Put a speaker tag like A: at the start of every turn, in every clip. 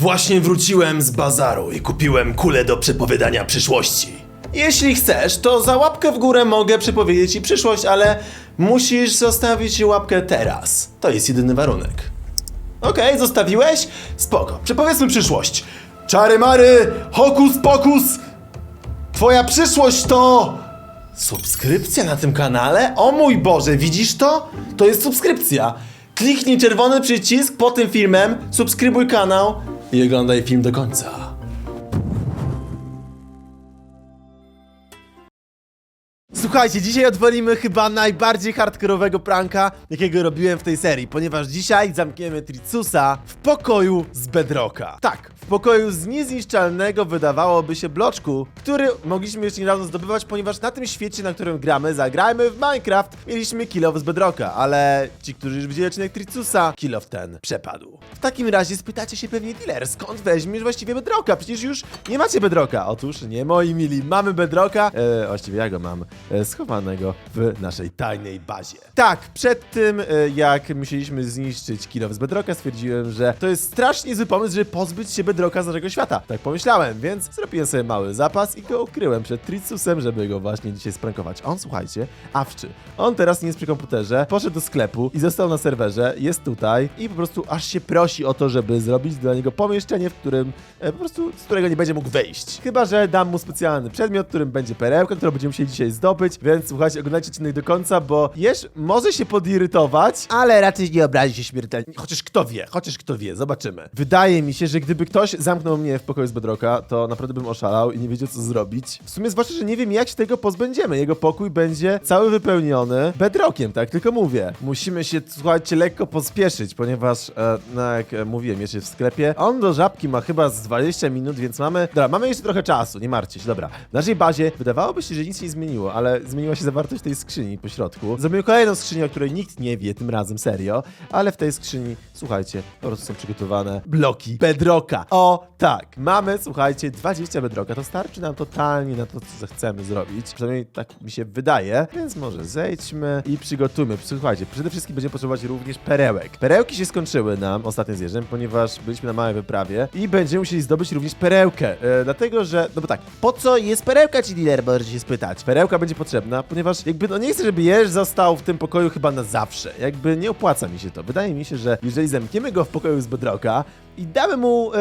A: Właśnie wróciłem z bazaru i kupiłem kulę do przepowiadania przyszłości. Jeśli chcesz, to za łapkę w górę mogę przepowiedzieć ci przyszłość, ale musisz zostawić łapkę teraz. To jest jedyny warunek. Okej, zostawiłeś? Spoko. Przepowiedzmy przyszłość. Czary mary, hokus pokus. Twoja przyszłość to... Subskrypcja na tym kanale? O mój Boże, widzisz to? To jest subskrypcja. Kliknij czerwony przycisk pod tym filmem, subskrybuj kanał i oglądaj film do końca. Słuchajcie, dzisiaj odwalimy chyba najbardziej hardkorowego pranka, jakiego robiłem w tej serii, ponieważ dzisiaj zamkniemy Tricusa w pokoju z Bedrocka. Tak, w pokoju z niezniszczalnego wydawałoby się bloczku, który mogliśmy jeszcze niedawno zdobywać, ponieważ na tym świecie, na którym gramy, zagrajmy w Minecraft, mieliśmy kilow z Bedrocka, ale ci, którzy już widzieli odcinek Tricusa, kilow ten przepadł. W takim razie spytacie się pewnie dealer, skąd weźmiesz właściwie Bedrocka? Przecież już nie macie Bedrocka. Otóż nie, moi mili, mamy Bedrocka, e, właściwie ja go mam, e, schowanego w naszej tajnej bazie. Tak, przed tym, e, jak musieliśmy zniszczyć kilow z Bedrocka, stwierdziłem, że to jest strasznie zły pomysł, żeby pozbyć się Bedrocka z naszego świata. Tak pomyślałem, więc zrobiłem sobie mały zapas i go ukryłem przed Tricusem, żeby go właśnie dzisiaj sprankować. On, słuchajcie, awczy. On teraz nie jest przy komputerze, poszedł do sklepu i został na serwerze, jest tutaj i po prostu aż się prosi o to, żeby zrobić dla niego pomieszczenie, w którym e, po prostu, z którego nie będzie mógł wyjść. Chyba, że dam mu specjalny przedmiot, którym będzie perełka, którą będziemy musieli dzisiaj zdobyć, więc słuchajcie, oglądajcie odcinek do końca, bo Jeż może się podirytować, ale raczej nie obrazi się śmiertelnie. Chociaż kto wie, chociaż kto wie, zobaczymy. Wydaje mi się, że gdyby ktoś zamknął mnie w pokoju z Bedrocka, to naprawdę bym oszalał i nie wiedział co zrobić. W sumie zwłaszcza, że nie wiem jak się tego pozbędziemy. Jego pokój będzie cały wypełniony Bedrockiem, tak tylko mówię. Musimy się, słuchajcie, lekko pospieszyć, ponieważ, e, no jak e, mówiłem, jest w sklepie. On do żabki ma chyba z 20 minut, więc mamy... Dobra, mamy jeszcze trochę czasu, nie martwcie się, dobra. W naszej bazie wydawałoby się, że nic się nie zmieniło, ale zmieniła się zawartość tej skrzyni po środku. Zrobimy kolejną skrzynię, o której nikt nie wie, tym razem serio, ale w tej skrzyni, słuchajcie, po prostu są przygotowane bloki bedrocka. O, tak. Mamy, słuchajcie, 20 bedrocka. To starczy nam totalnie na to, co chcemy zrobić. Przynajmniej tak mi się wydaje. Więc może zejdźmy i przygotujmy. Słuchajcie, przede wszystkim będziemy potrzebować również perełek. Perełki się skończyły nam ostatnio z ponieważ byliśmy na małej wyprawie i będziemy musieli zdobyć również perełkę. E, dlatego, że, no bo tak, po co jest perełka ci dealer, możecie się spytać. Perełka będzie potrzebna, ponieważ jakby, no nie chcę, żeby Jerz został w tym pokoju chyba na zawsze. Jakby nie opłaca mi się to. Wydaje mi się, że jeżeli zamkniemy go w pokoju z Bedrocka i damy mu, e,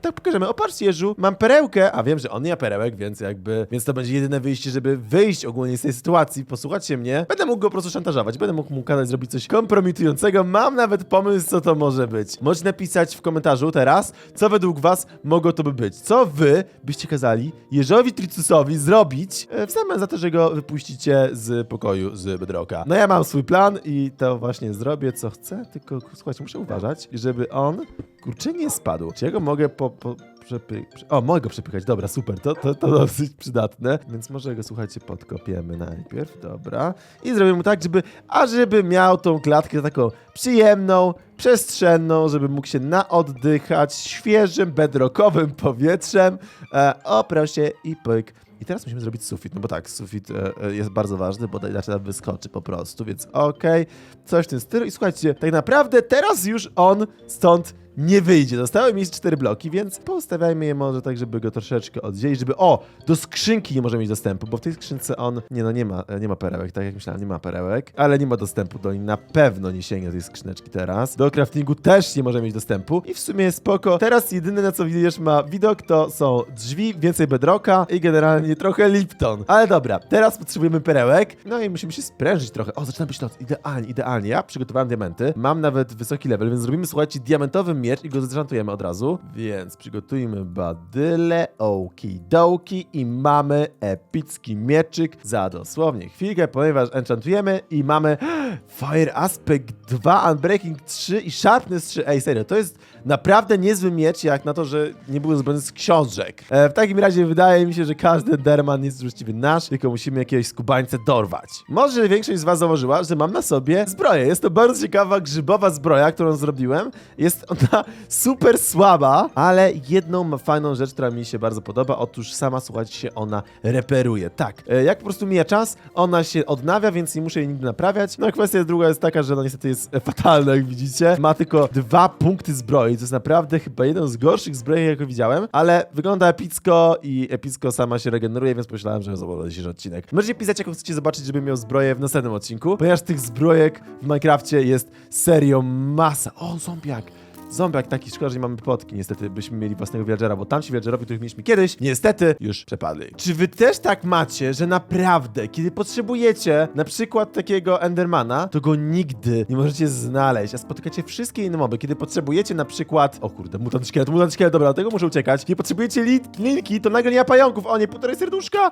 A: tak pokażemy, o patrz Jerzu, mam perełkę, a wiem, że on nie ma perełek, więc jakby, więc to będzie jedyne wyjście, żeby wyjść ogólnie z tej sytuacji, posłuchać się mnie. Będę mógł go po prostu szantażować, będę mógł mu kazać zrobić coś kompromitującego, mam nawet pomysł, co to może być. Możecie napisać w komentarzu teraz, co według was mogło to by być. Co wy byście kazali Jerzowi Tricusowi zrobić e, w zamian za to, że go wypuścicie z pokoju z Bedrocka. No ja mam swój plan i to właśnie zrobię, co chcę, tylko słuchajcie, muszę uważać, żeby on, kurczę, nie spadł. Czy ja go mogę po... po przepy... prze- O, mogę go przepychać, dobra, super, to, to, to dosyć przydatne. Więc może go, słuchajcie, podkopiemy najpierw, dobra. I zrobimy mu tak, żeby, a żeby miał tą klatkę taką przyjemną, przestrzenną, żeby mógł się naoddychać świeżym, bedrockowym powietrzem. E, o, proszę, i pyk. I teraz musimy zrobić sufit, no bo tak, sufit e, e, jest bardzo ważny, bo inaczej nam wyskoczy po prostu, więc okej, coś w tym stylu. I słuchajcie, tak naprawdę teraz już on stąd nie wyjdzie. Zostały mi cztery bloki, więc poustawiajmy je może tak, żeby go troszeczkę oddzielić, żeby... O! Do skrzynki nie może mieć dostępu, bo w tej skrzynce on... Nie no, nie ma, nie ma perełek, tak jak myślałem, nie ma perełek, ale nie ma dostępu do niej, na pewno nie sięgnie tej skrzyneczki teraz. Do craftingu też nie może mieć dostępu i w sumie jest spoko. Teraz jedyne na co widzisz ma widok to są drzwi, więcej bedrocka i generalnie trochę Lipton. Ale dobra, teraz potrzebujemy perełek, no i musimy się sprężyć trochę. O, zaczyna być noc, idealnie, idealnie. Ja przygotowałem diamenty, mam nawet wysoki level, więc zrobimy, słuchajcie, diamentowy miecz i go zrzątujemy od razu. Więc przygotujmy badyle, okidoki i mamy epicki mieczyk za dosłownie chwilkę, ponieważ enchantujemy i mamy Fire Aspect 2, Unbreaking 3 i Sharpness 3. Ej, serio, to jest naprawdę niezły miecz, jak na to, że nie był zrobiony z książek. E, w takim razie wydaje mi się, że każdy Derman jest właściwie nasz, tylko musimy jakiegoś skubańca dorwać. Może większość z was zauważyła, że mam na sobie zbroję. Jest to bardzo ciekawa grzybowa zbroja, którą zrobiłem. Jest ona ona super słaba, ale jedną fajną rzecz, która mi się bardzo podoba. Otóż sama, słuchajcie, się ona reperuje. Tak, e, jak po prostu mija czas, ona się odnawia, więc nie muszę jej nigdy naprawiać. No a kwestia druga jest taka, że no niestety jest fatalna, jak widzicie. Ma tylko dwa punkty zbroi, to jest naprawdę chyba jeden z gorszych zbroi, jakie widziałem, ale wygląda epicko i epicko sama się regeneruje, więc pomyślałem, że zobaczę dzisiejszy odcinek. Możecie pisać, jaką chcecie zobaczyć, żebym miał zbroję w następnym odcinku, ponieważ tych zbrojek w Minecrafcie jest serio masa. O, zombiak! Zombiak taki, szkoda, że nie mamy potki, niestety byśmy mieli własnego villagera, bo tamci villagerowie, których mieliśmy kiedyś, niestety już przepadli. Czy wy też tak macie, że naprawdę, kiedy potrzebujecie na przykład takiego Endermana, to go nigdy nie możecie znaleźć, a spotykacie wszystkie inne moby, kiedy potrzebujecie na przykład, o kurde, mutant szkielet, mutant szkielet, dobra, do tego muszę uciekać, kiedy potrzebujecie li linki, to nagle nie ma pająków, o nie, półtorej serduszka,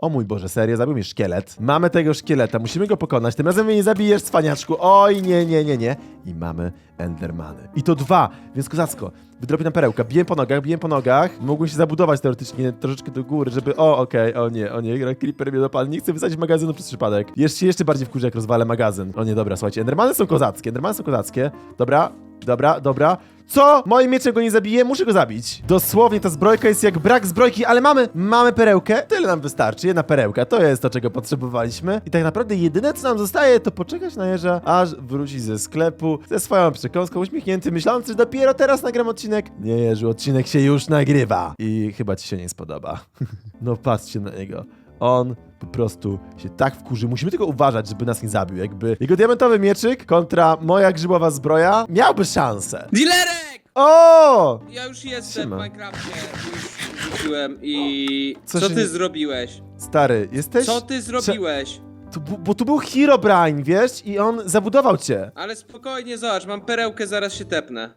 A: o mój Boże, serio, zabił szkielet. Mamy tego szkieleta, musimy go pokonać. Tym razem mnie nie zabijesz, cwaniaczku. Oj, nie, nie, nie, nie. I mamy Endermany. I to dwa, więc kozacko. Wydrobię na perełka, biję po nogach, biję po nogach. Mogłem się zabudować teoretycznie troszeczkę do góry, żeby... O, okej, o nie, o nie, Creeper mnie dopadł. Nie chcę wysadzić magazynu przez przypadek. Jeszcze jeszcze bardziej wkurzę, jak rozwalę magazyn. O nie, dobra, słuchajcie, Endermany są kozackie, Endermany są kozackie. Dobra, dobra, dobra. Co? Moim mieczem go nie zabije? Muszę go zabić. Dosłownie ta zbrojka jest jak brak zbrojki, ale mamy, mamy perełkę. Tyle nam wystarczy, jedna perełka. To jest to, czego potrzebowaliśmy. I tak naprawdę jedyne, co nam zostaje, to poczekać na jeża, aż wróci ze sklepu ze swoją przekąską, uśmiechnięty, myśląc, że dopiero teraz nagram odcinek. Nie, Jeżu, odcinek się już nagrywa. I chyba ci się nie spodoba. no patrzcie na niego. On po prostu się tak wkurzy. Musimy tylko uważać, żeby nas nie zabił. Jakby jego diamentowy mieczyk kontra moja grzybowa zbroja miałby szansę.
B: Dilerek!
A: O!
B: Ja już jestem
A: Siema.
B: w Minecrafcie. Już wróciłem i...
A: Co
B: Co,
A: się
B: ty
A: nie-
B: zrobiłeś?
A: Stary, jesteś...
B: Co ty zrobiłeś?
A: Tu, bu- bo tu był Herobrine, wiesz? I on zabudował cię.
B: Ale spokojnie, zobacz, mam perełkę, zaraz się tepnę.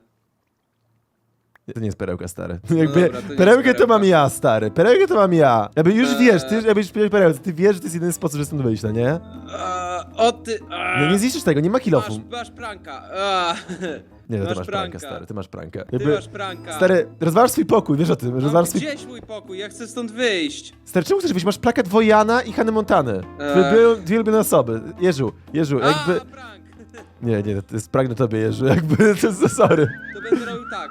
A: To nie jest perełka, stary. Jakby,
B: dobra, to nie
A: perełkę
B: jest
A: to mam
B: perełka.
A: ja, stary. Perełkę to mam ja. Jakby już
B: Eee.
A: wiesz, ty, jakby już powiedziałeś perełkę, ty wiesz, że to jest jedyny sposób, żeby stąd wyjść, no nie?
B: A, o ty... A,
A: No nie zniszczysz tego, nie ma
B: masz,
A: kilofu.
B: masz pranka. A,
A: Nie, no ty
B: masz
A: masz prankę, stary, ty masz prankę.
B: ty
A: Jakby,
B: masz pranka.
A: stary, rozwalasz swój pokój, wiesz o tym,
B: no,
A: rozwalasz swój...
B: gdzieś mój pokój, ja chcę stąd wyjść.
A: Stary, czemu chcesz wyjść? Masz plakat Wojana i Hany Montany.
B: Eee.
A: Dwie, dwie ulubione osoby. Jeżu, Jeżu, jakby...
B: Prank.
A: Nie, nie, to jest pragnę tobie, Jeżu, jakby, to jest sorry.
B: To będę robił tak.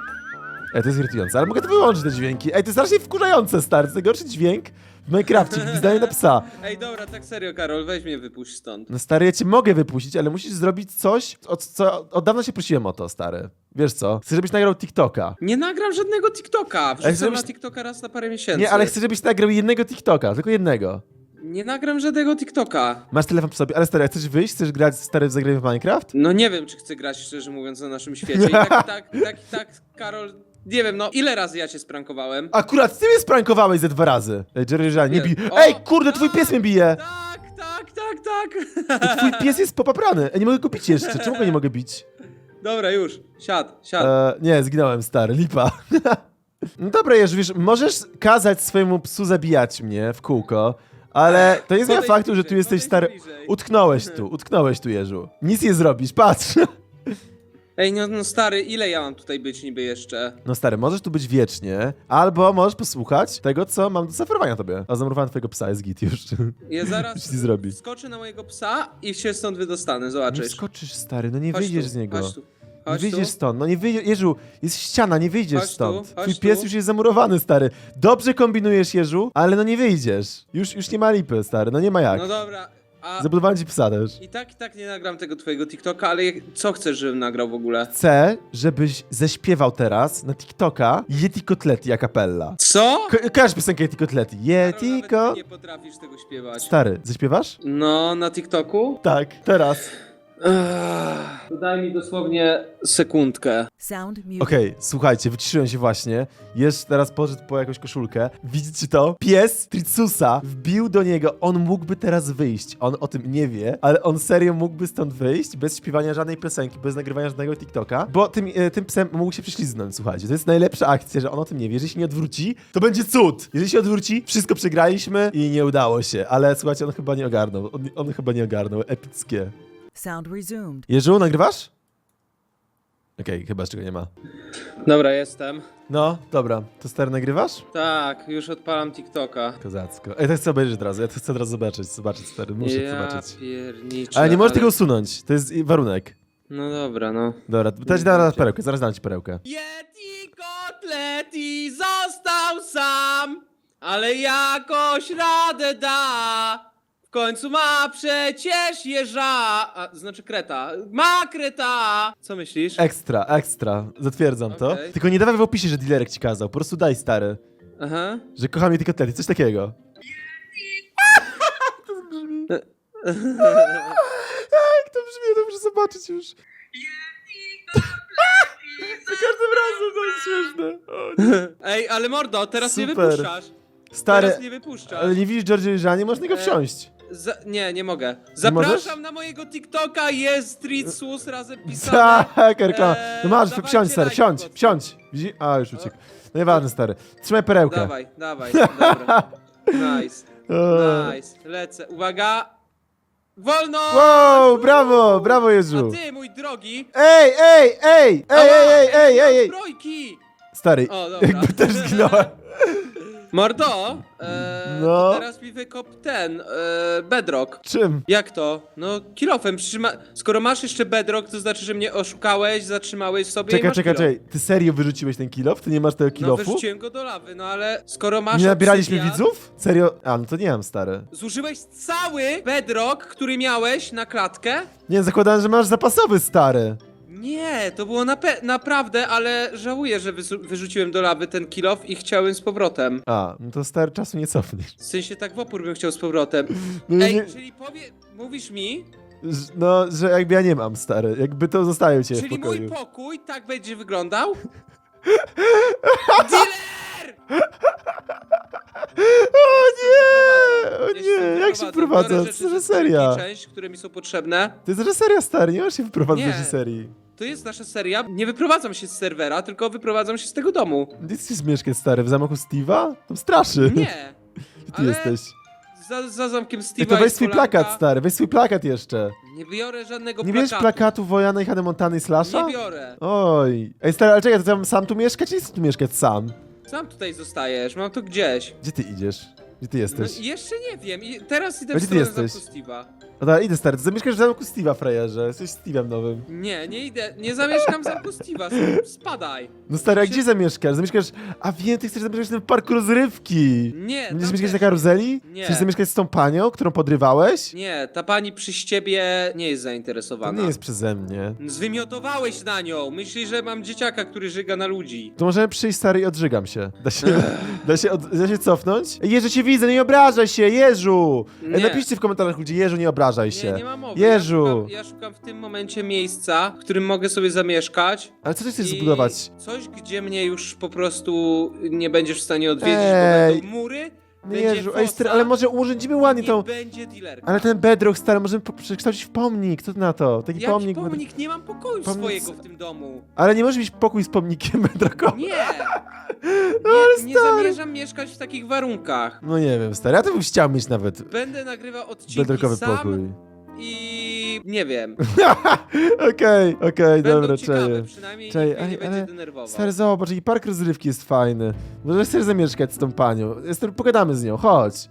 A: Ej, to jest irytujące, ale mogę to wyłączyć te dźwięki. Ej, to jest strasznie wkurzające, stary, to jest najgorszy dźwięk w Minecrafcie, gwizdanie na psa.
B: Ej, dobra, tak serio, Karol, weź mnie wypuść stąd.
A: No stary, ja cię mogę wypuścić, ale musisz zrobić coś, o co od dawna się prosiłem o to, stary. Wiesz co? Chcę, żebyś nagrał TikToka.
B: Nie nagram żadnego TikToka. Wrzucam
A: zrobisz-
B: na TikToka raz na parę miesięcy.
A: Nie, ale chcę, żebyś nagrał jednego TikToka, tylko jednego.
B: Nie nagram żadnego TikToka.
A: Masz telefon przy sobie, ale stary, jak chcesz wyjść, chcesz grać stary w zagranie w Minecraft?
B: No nie wiem, czy chcę grać, szczerze mówiąc, na naszym świecie. I tak, tak, tak, tak, Karol, nie wiem, no ile razy ja cię sprankowałem?
A: Akurat ty mnie sprankowałeś ze dwa razy. Ej, Jerry, Jerry, nie bij.
B: O,
A: Ej, kurde, twój pies mnie bije.
B: Tak, tak, tak, tak.
A: Twój pies jest popaprany. Ej, nie mogę go bić jeszcze. Czemu go nie mogę bić?
B: Dobra, już, siad, siad.
A: E, nie, zginąłem, stary, lipa. no dobra, Jerzy, wiesz, możesz kazać swojemu psu zabijać mnie w kółko, ale to nie zmienia
B: Podejdź
A: faktu, że
B: bliżej,
A: tu jesteś
B: podejdź
A: stary...
B: bliżej.
A: Utknąłeś tu, utknąłeś tu, Jerzu. Nic nie zrobisz, patrz.
B: Ej, no, no stary, ile ja mam tutaj być niby jeszcze?
A: No stary, możesz tu być wiecznie, albo możesz posłuchać tego, co mam do zaoferowania tobie. A zamurowałem twojego psa, jest git już.
B: Ja zaraz
A: Coś ci zrobi.
B: skoczę na mojego psa i się stąd wydostanę,
A: Nie
B: zobaczysz.
A: skoczysz, stary, no nie
B: Chodź
A: wyjdziesz
B: tu,
A: z niego.
B: Chodź tu.
A: Nie
B: Chodź
A: wyjdziesz
B: tu.
A: stąd, no nie wyjdziesz, Jeżu, jest ściana, nie wyjdziesz
B: Chodź tu,
A: stąd.
B: chodź
A: Twój
B: tu.
A: pies już jest zamurowany, stary. Dobrze kombinujesz, Jeżu, ale no nie wyjdziesz. Już, już nie ma lipy, stary, no nie ma jak.
B: No dobra, a
A: Zabudowałem ci psa też.
B: i tak i tak nie nagram tego twojego TikToka, ale jak- co chcesz, żebym nagrał w ogóle?
A: Chcę, żebyś zaśpiewał teraz na TikToka Yeti Kotleti a cappella.
B: Co?
A: Ko kojarzysz piosenkę Yeti Kotleti? Yeti ko...
B: nie potrafisz tego śpiewać.
A: Stary, zaśpiewasz?
B: No, na TikToku?
A: Tak, teraz.
B: Ech, to daj mi dosłownie sekundkę.
C: Sound muted.
A: Okej, słuchajcie, wyciszyłem się właśnie. Jeszcze teraz poszedł po jakąś koszulkę. Widzicie to? Pies Tritsusa wbił do niego. On mógłby teraz wyjść. On o tym nie wie, ale on serio mógłby stąd wyjść bez śpiewania żadnej piosenki, bez nagrywania żadnego TikToka, bo tym, e, tym psem mógł się prześliznąć, słuchajcie. To jest najlepsza akcja, że on o tym nie wie. Jeżeli się nie odwróci, to będzie cud. Jeżeli się odwróci, wszystko przegraliśmy i nie udało się. Ale słuchajcie, on chyba nie ogarnął. On, on chyba nie ogarnął. Epickie.
C: Sound resumed.
A: Jeżu, nagrywasz? Okej, chyba jeszcze go nie ma.
B: Dobra, jestem.
A: No, dobra. To stary nagrywasz?
B: Tak, już odpalam TikToka.
A: Kozacko. Ej, to chcę obejrzeć od razu, ja to chcę od razu zobaczyć, zobaczyć stary, muszę to
B: ja
A: zobaczyć.
B: pierniczę,
A: Ale nie możesz tego usunąć, to jest i- warunek.
B: No dobra, no.
A: Dobra, to ci dam raz perełkę, zaraz dam ci perełkę.
B: Yeti kotleti został sam, ale jakoś radę da. W końcu ma przecież jeża, a, znaczy kreta. Ma kreta! Co myślisz?
A: Ekstra, ekstra, zatwierdzam to.
B: Okej.
A: Tylko nie dawaj w opisie, że dealerek ci kazał, po prostu daj stary.
B: Aha.
A: Że kocham je tylko kotlety, coś takiego. Jak to brzmi, to muszę zobaczyć już. Za każdym razem to jest śmieszne. O.
B: Ej, ale mordo, teraz nie
A: Super.
B: wypuszczasz.
A: Stary,
B: Teraz nie wypuszczasz.
A: ale nie widzisz George'a Jeża, nie można go
B: E,
A: wsiąść.
B: Za, nie, nie mogę.
A: możesz?
B: Zapraszam na mojego TikToka, jest Street Sus razem pisane.
A: Tak, reklama.
B: Eee,
A: No masz, wsiądź stary, wsiądź,
B: po
A: wsiądź. Widzi? A, już uciekł. No nieważne stary. Trzymaj perełkę.
B: Dawaj, dawaj, dobra. Nice,
A: Eee.
B: nice. Lecę. Uwaga. Wolno!
A: Wow, brawo, brawo Jezu.
B: A ty, mój drogi.
A: Ej, ej, ej, ej, ej, ej, ej, ej, ej.
B: Zbrojki!
A: Stary,
B: O, dobra.
A: jakby też zginąłem.
B: Mordo, e,
A: No.
B: to teraz mi wykop ten, e, bedrock.
A: Czym?
B: Jak to? No, kilofem. Skoro masz jeszcze bedrock, to znaczy, że mnie oszukałeś, zatrzymałeś sobie i
A: Czekaj,
B: masz
A: czekaj,
B: kilof.
A: czekaj. Ty serio wyrzuciłeś ten kilof? Ty nie masz tego
B: No,
A: kilofu?
B: wyrzuciłem go do lawy, no ale skoro masz
A: nie nabieraliśmy
B: obsydian,
A: widzów? Serio? A, no to nie mam, stary.
B: Zużyłeś cały bedrock, który miałeś na klatkę?
A: Nie, zakładałem, że masz zapasowy, stary.
B: Nie, to było nape- naprawdę, ale żałuję, że wysu- wyrzuciłem do lawy ten kilof i chciałem z powrotem.
A: A, no to stary czasu nie cofniesz.
B: W sensie tak w opór bym chciał z powrotem.
A: No,
B: Ej,
A: nie,
B: czyli powie... mówisz mi,
A: ż- no, że jakby ja nie mam, stary. Jakby to zostaje u ciebie w
B: czyli mój
A: pokoju.
B: pokój tak będzie wyglądał? Dealer!
A: O nie! O
B: Ja się
A: nie, jak się
B: wyprowadzam.
A: wprowadza?
B: Biorę
A: To jest
B: ze sklepiki,
A: seria.
B: część, które mi są potrzebne.
A: To jest reseria, stary, nie możesz się wyprowadzać
B: Nie.
A: z serii.
B: To jest nasza seria. Nie wyprowadzam się z serwera, tylko wyprowadzam się z tego domu.
A: Gdzie chcesz mieszkać, stary? W zamku Steve'a? Tam straszy.
B: Nie.
A: Gdzie ty
B: ale
A: jesteś?
B: Za, za zamkiem Steve'a
A: Ej, to weź
B: jest
A: swój plakat, stary, weź swój plakat jeszcze.
B: Nie biorę żadnego
A: Nie bierz
B: plakatu.
A: plakatu Wojana i Hany Montany i Slasha?
B: Nie biorę.
A: Oj. Ej, stary, ale czekaj, to sam tu mieszkać, czy chcesz tu mieszkać sam?
B: Sam tutaj zostajesz, mam to gdzieś.
A: Gdzie ty idziesz? Gdzie ty
B: No,
A: jesteś?
B: jeszcze nie wiem. I teraz idę
A: A
B: w
A: gdzie ty
B: stronę
A: jesteś?
B: zamku Steve'a.
A: No dobra, idę, stary, ty zamieszkasz w zamku Steve'a, frajerze. Jesteś Steve'em nowym.
B: Nie, nie idę. Nie zamieszkam w zamku Steve'a. Spadaj.
A: No stary, a
B: Się-
A: gdzie zamieszkasz? Zamieszkasz... A wiem, ty chcesz zamieszkać w tym parku rozrywki.
B: Nie,
A: Będziesz
B: tam
A: mieszkać
B: też
A: na karuzeli?
B: Nie.
A: Chcesz zamieszkać z tą panią, którą podrywałeś?
B: Nie, ta pani przy ciebie nie jest
A: To
B: zainteresowana.
A: nie jest przeze mnie.
B: Zwymiotowałeś na nią. Myślisz, że mam dzieciaka, który żyga na ludzi.
A: To możemy przyjść, stary, i odżygam się. Da się, da się, od, da się cofnąć? Ej, cię widzę, nie obrażaj się, Jeżu!
B: Nie.
A: napiszcie w komentarzach ludzie, Jeżu, nie obrażaj się.
B: Nie, nie ma mowy.
A: Jeżu!
B: Ja szukam, ja szukam w tym momencie miejsca, w którym mogę sobie zamieszkać.
A: Ale co ty chcesz
B: i
A: zbudować?
B: Coś, gdzie mnie już po prostu nie będziesz w stanie odwiedzić,
A: Ej.
B: bo będą
A: Nie,
B: będzie
A: Jeżu, ej, stary,
B: fosa
A: ale może urządzimy ładnie
B: nie
A: tą...
B: będzie dealerka.
A: Ale ten bedrock, stary, możemy po- przekształcić w pomnik, co ty na to? Taki
B: Jaki
A: pomnik...
B: pomnik? Nie mam pokoju
A: Pomnik-
B: swojego w tym domu.
A: Ale nie może być pokój z pomnikiem bedrockowym.
B: Nie!
A: ale
B: Nie, nie zamierzam mieszkać w takich warunkach.
A: No nie wiem, stary, ja to bym chciał mieć nawet
B: Będę nagrywał odcinki
A: bedrockowy
B: sam
A: pokój.
B: I nie wiem.
A: Okej, okej,
B: Będą
A: dobra,
B: ciekawe,
A: cześć.
B: przynajmniej
A: Czekaj,
B: nikt mnie nie
A: ale-
B: będzie
A: ale-
B: denerwował.
A: Stary, zobacz, jaki park rozrywki jest fajny. Może chcesz zamieszkać z tą panią. Stary, pogadamy z nią, chodź.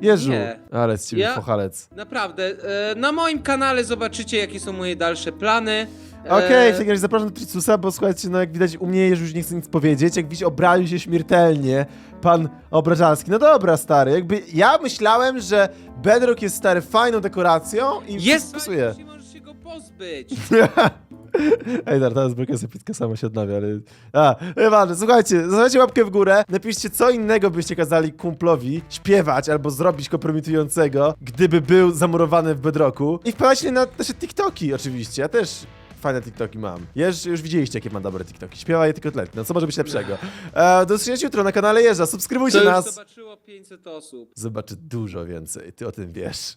A: Jeżu.
B: Nie.
A: Ale z ciebie
B: Ja-
A: fochalec.
B: Naprawdę, e, na moim kanale zobaczycie jakie są moje dalsze plany. E,
A: Okej, w takim razie zapraszam do Tricusa, bo słuchajcie, no jak widać u mnie Jeżu już nie chce nic powiedzieć. Jak widzisz, obraził się śmiertelnie pan Obrażalski. No dobra, stary, jakby ja myślałem, że Bedrock jest stary fajną dekoracją i
B: Jest
A: pasuje.
B: fajny, możesz się go pozbyć.
A: Ej, dar, teraz bryka zapitka sama się odnawia, ale... A, nieważne, słuchajcie, zostawcie łapkę w górę, napiszcie co innego byście kazali kumplowi śpiewać albo zrobić kompromitującego, gdyby był zamurowany w bedroku. I wpadajcie na nasze TikToki oczywiście, ja też fajne TikToki mam. Już, już widzieliście, jakie mam dobre TikToki. Śpiewa je tylko tlet, no co może być lepszego. E, do zobaczenia jutro na kanale Jeża, subskrybujcie
B: To już
A: nas.
B: zobaczyło 500 osób.
A: Zobaczy dużo więcej, ty o tym wiesz.